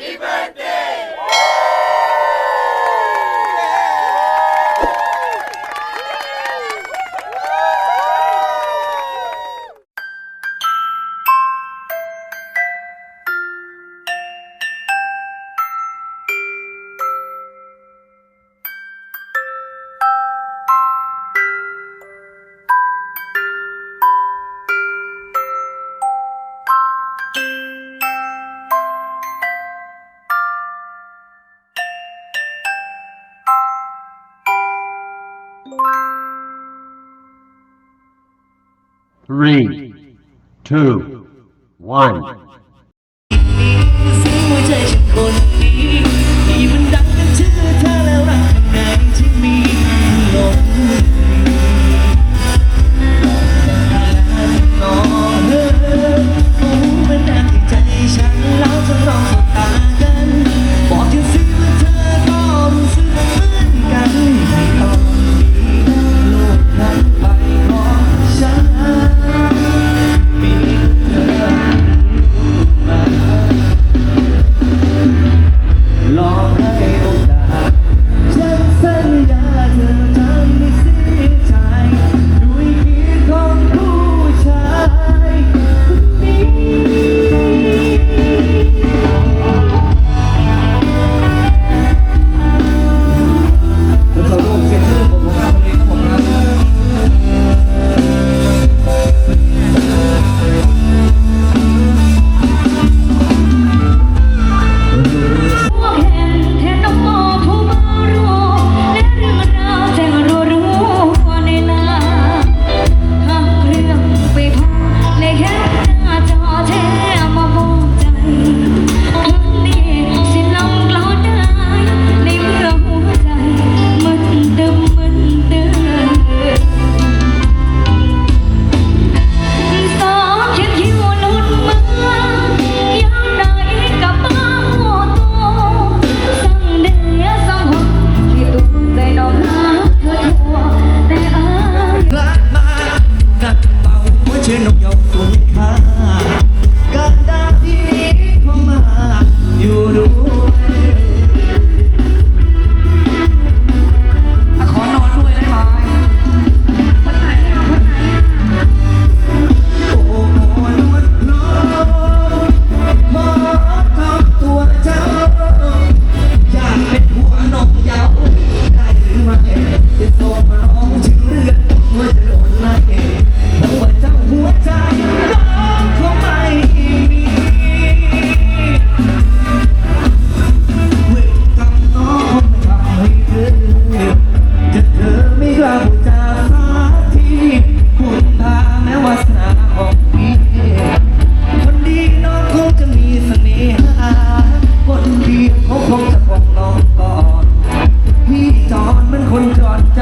Happy birthday. Three, two, one.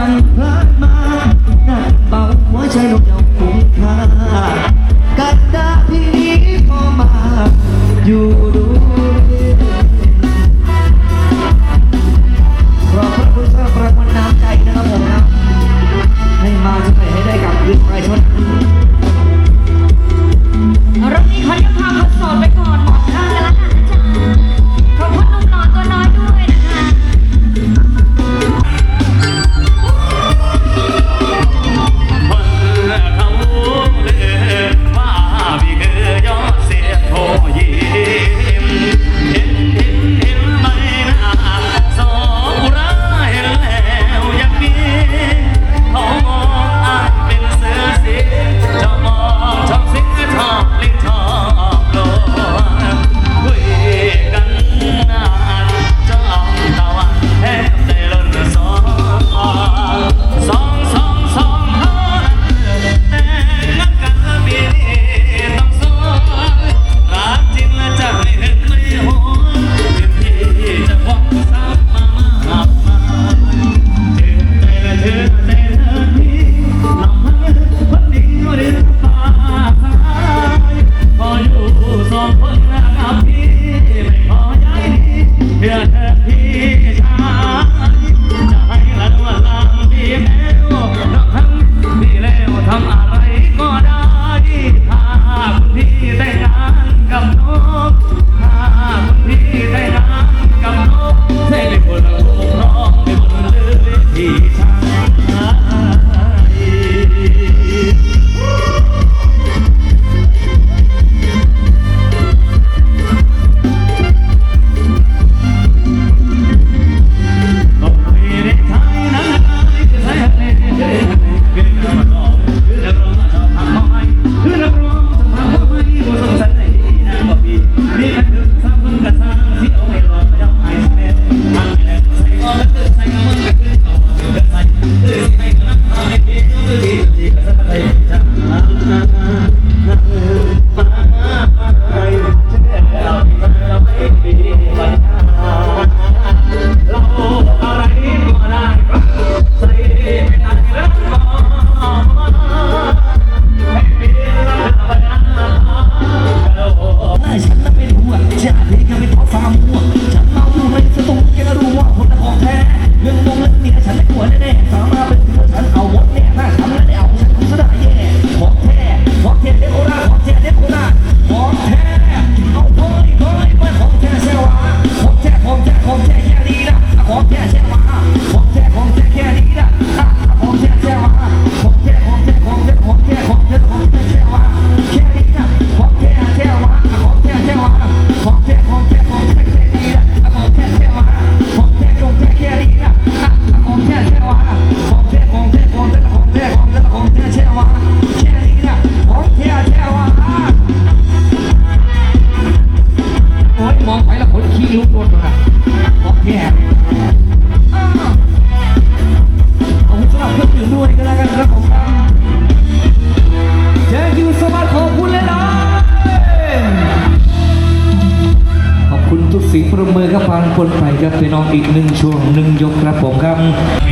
จ ช่วงหนึ่งยกครับผมครับ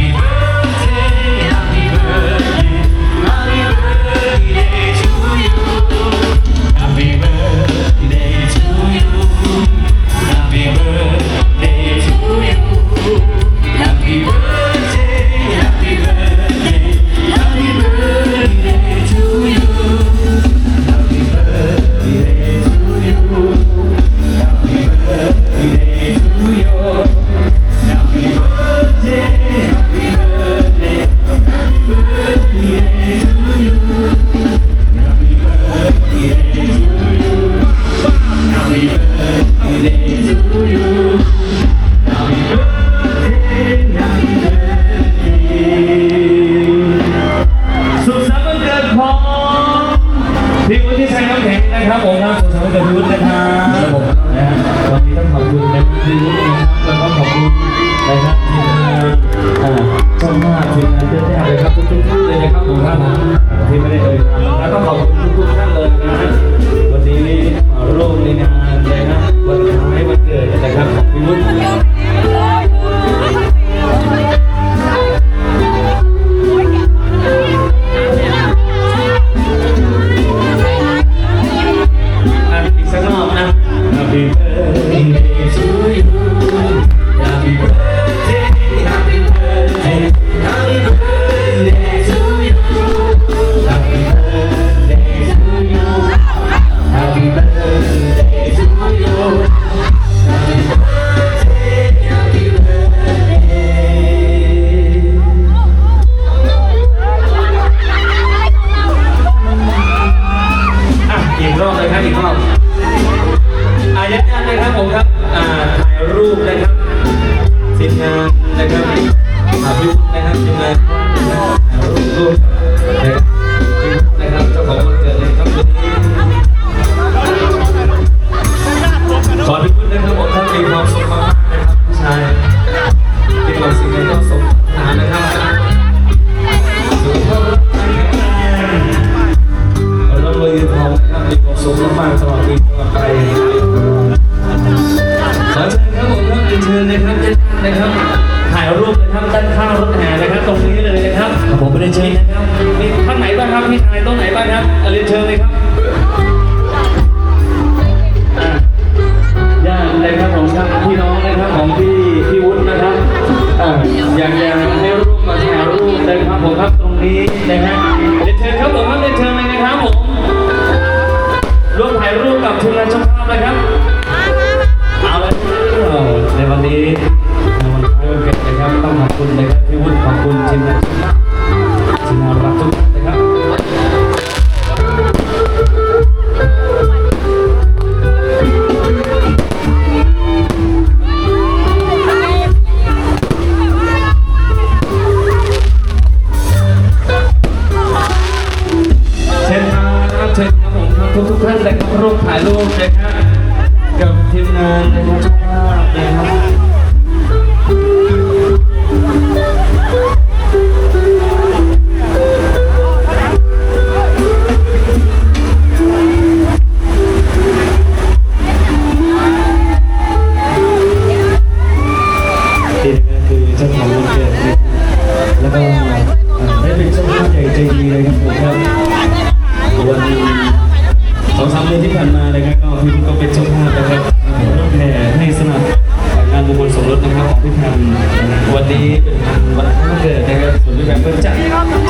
แบบกเป็นจัด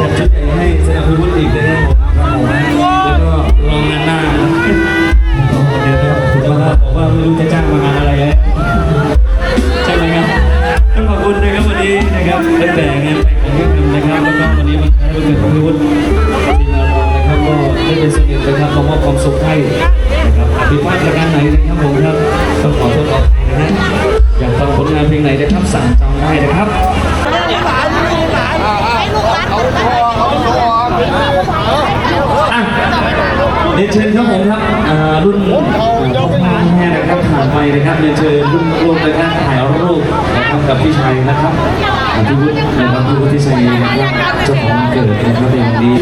จัดชุดใหญ่ให้สนับสนุนอีกนะฮะ เรียนเชิญครับผมครับรุ่นแม่นะครับผ่านไปนะครับเรียนเชิญรุ่นร่วมเลยครับถ่ายรูปนะครับกับพี่ชัยนะครับพี่วุฒินะครับพี่วุฒิชัยนะครับเจ้าของเกิดนะครับในวันนี้